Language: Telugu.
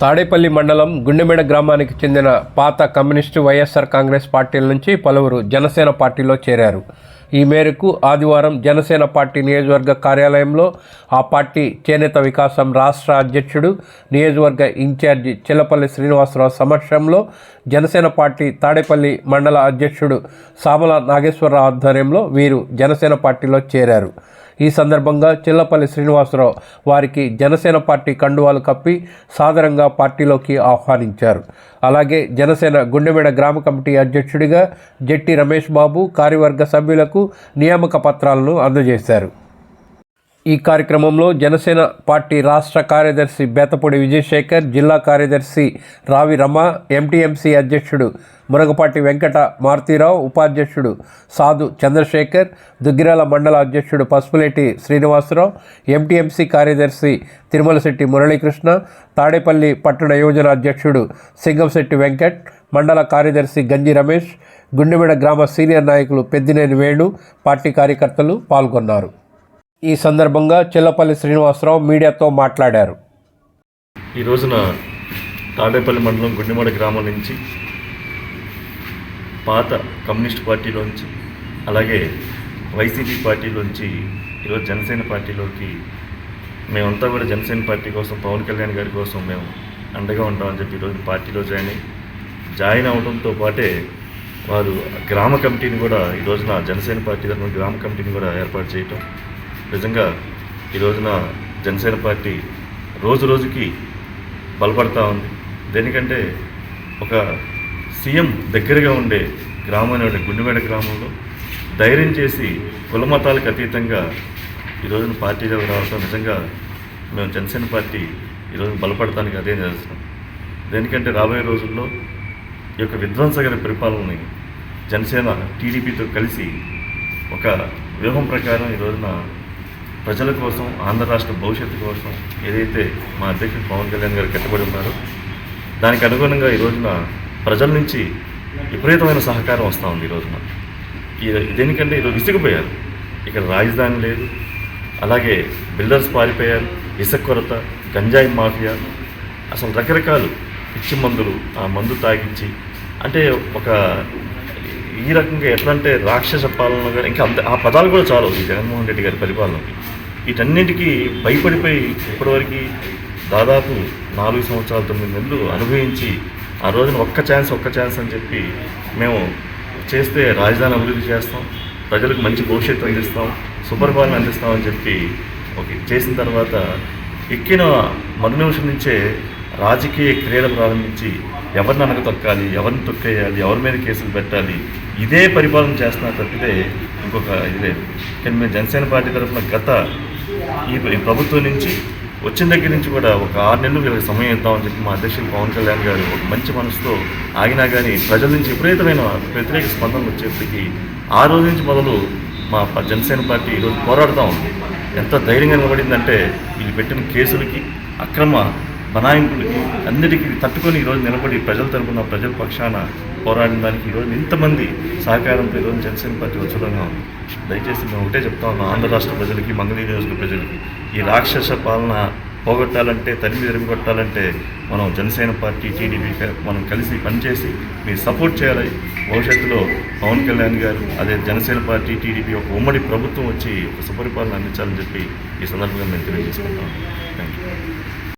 తాడేపల్లి మండలం గుండెమేడ గ్రామానికి చెందిన పాత కమ్యూనిస్టు వైఎస్ఆర్ కాంగ్రెస్ పార్టీల నుంచి పలువురు జనసేన పార్టీలో చేరారు. ఈ మేరకు ఆదివారం జనసేన పార్టీ నియోజకవర్గ కార్యాలయంలో ఆ పార్టీ చేనేత వికాసం రాష్ట్ర అధ్యక్షుడు నియోజకవర్గ ఇన్ఛార్జి చిల్లపల్లి శ్రీనివాసరావు సమక్షంలో జనసేన పార్టీ తాడేపల్లి మండల అధ్యక్షుడు సామల నాగేశ్వరరావు ఆధ్వర్యంలో వీరు జనసేన పార్టీలో చేరారు. ఈ సందర్భంగా చిల్లపల్లి శ్రీనివాసరావు వారికి జనసేన పార్టీ కండువాలు కప్పి సాదరంగా పార్టీలోకి ఆహ్వానించారు. అలాగే జనసేన గుండెమేడ గ్రామ కమిటీ అధ్యక్షుడిగా జట్టి రమేష్ బాబు కార్యవర్గ సభ్యులకు నియామక పత్రాలను అందజేశారు. ఈ కార్యక్రమంలో జనసేన పార్టీ రాష్ట్ర కార్యదర్శి బేతపూడి విజయశేఖర్ జిల్లా కార్యదర్శి రావి రమ ఎంటీఎంసీ అధ్యక్షుడు మురగపాటి వెంకట మారుతీరావు ఉపాధ్యక్షుడు సాధు చంద్రశేఖర్ దుగ్గిరాల మండల అధ్యక్షుడు పసుపులేటి శ్రీనివాసరావు ఎంటీఎంసీ కార్యదర్శి తిరుమలశెట్టి మురళీకృష్ణ తాడేపల్లి పట్టణ యోజన అధ్యక్షుడు సింగంశెట్టి వెంకట్ మండల కార్యదర్శి గంజి రమేష్ గుండెమిడ గ్రామ సీనియర్ నాయకులు పెద్దినేని వేణు పార్టీ కార్యకర్తలు పాల్గొన్నారు. ఈ సందర్భంగా చెల్లపల్లి శ్రీనివాసరావు మీడియాతో మాట్లాడారు. ఈ రోజున తాడేపల్లి మండలం గుండెమడ గ్రామం నుంచి పాత కమ్యూనిస్ట్ పార్టీలోంచి అలాగే వైసీపీ పార్టీలోంచి ఈరోజు జనసేన పార్టీలోకి మేమంతా కూడా జనసేన పార్టీ కోసం పవన్ కళ్యాణ్ గారి కోసం మేము అండగా ఉంటామని చెప్పి ఈరోజు పార్టీలో జాయిన్ అయ్యి జాయిన్ అవడంతో పాటే వారు గ్రామ కమిటీని కూడా ఈ రోజున జనసేన పార్టీ తరఫున గ్రామ కమిటీని కూడా ఏర్పాటు చేయటం నిజంగా ఈ రోజున జనసేన పార్టీ రోజు రోజుకి బలపడతా ఉంది. దేనికంటే ఒక సీఎం దగ్గరగా ఉండే గ్రామమైన గుండెమేడ గ్రామంలో ధైర్యం చేసి కుల మతాలకు అతీతంగా ఈ రోజున పార్టీలో రావడం నిజంగా మేము జనసేన పార్టీ ఈరోజు బలపడటానికి అదే నిదర్శనం. దేనికంటే రాబోయే రోజుల్లో ఈ యొక్క విధ్వంసకర పరిపాలనని జనసేన టీడీపీతో కలిసి ఒక వ్యూహం ప్రకారం ఈ రోజున ప్రజల కోసం ఆంధ్ర రాష్ట్ర భవిష్యత్తు కోసం ఏదైతే మా అధ్యక్షుడు పవన్ కళ్యాణ్ గారు కట్టుబడి ఉన్నారో దానికి అనుగుణంగా ఈ రోజున ప్రజల నుంచి విపరీతమైన సహకారం వస్తూ ఉంది ఈ రోజున. ఈ దేనికంటే ఈరోజు విసిగిపోయారు. ఇక్కడ రాజధాని లేదు అలాగే బిల్డర్స్ పారిపోయారు ఇసుక కొరత గంజాయి మాఫియా అసలు రకరకాలు పిచ్చి మందులు ఆ మందు తాగించి అంటే ఒక ఈ రకంగా ఎట్లా అంటే రాక్షస పాలన కానీ ఇంకా అంత ఆ పదాలు కూడా చాలు ఈ జగన్మోహన్ రెడ్డి గారి పరిపాలనకి వీటన్నిటికీ భయపడిపోయి ఇప్పటివరకు దాదాపు నాలుగు సంవత్సరాల తొమ్మిది నెలలు అనుభవించి ఆ రోజున ఒక్క ఛాన్స్ ఒక్క ఛాన్స్ అని చెప్పి మేము చేస్తే రాజధాని అభివృద్ధి చేస్తాం ప్రజలకు మంచి భవిష్యత్తు అందిస్తాం సుపరిపాలన అందిస్తామని చెప్పి ఓకే చేసిన తర్వాత ఎక్కిన మరు నిమిషం నుంచే రాజకీయ క్రీడలు ప్రారంభించి ఎవరిని అనగ తొక్కాలి ఎవరిని తొక్కేయాలి ఎవరి మీద కేసులు పెట్టాలి ఇదే పరిపాలన చేస్తున్నారు తప్పితే ఇంకొక ఇది లేదు. కానీ మేము జనసేన పార్టీ తరఫున గత ఈ ప్రభుత్వం నుంచి వచ్చిన దగ్గర నుంచి కూడా ఒక ఆరు నెలలు వీళ్ళకి సమయం ఇద్దామని చెప్పి మా అధ్యక్షులు పవన్ కళ్యాణ్ గారు ఒక మంచి మనసుతో ఆగినా కానీ ప్రజల నుంచి విపరీతమైన వ్యతిరేక స్పందన వచ్చేప్పటికి ఆ రోజు నుంచి మొదలు మా జనసేన పార్టీ ఈరోజు పోరాడుతూ ఉంది. ఎంత ధైర్యంగా నిలబడిందంటే వీళ్ళు పెట్టిన కేసులకి అక్రమ బనాయింపులకి అన్నిటికీ తట్టుకొని ఈరోజు నిలబడి ప్రజల తరపున ప్రజల పక్షాన పోరాడిన దానికి ఈరోజు ఇంతమంది సహకారంతో ఈరోజు జనసేన పార్టీ వచ్చుడంగా ఉంది దయచేసి మేము ఒకటే చెప్తా ఉన్నాం. ఆంధ్ర రాష్ట్ర ప్రజలకి మంగళగిరి నియోజక ప్రజలకి ఈ రాక్షస పాలన పోగొట్టాలంటే తరిమి తరిమి మనం జనసేన పార్టీ టీడీపీ మనం కలిసి పనిచేసి మీరు సపోర్ట్ చేయాలి. భవిష్యత్తులో పవన్ కళ్యాణ్ గారు అదే జనసేన పార్టీ టీడీపీ ఒక ఉమ్మడి ప్రభుత్వం వచ్చి ఒక సుపరిపాలన అందించాలని చెప్పి ఈ సందర్భంగా మేము తెలియజేసుకుంటాం థ్యాంక్ యూ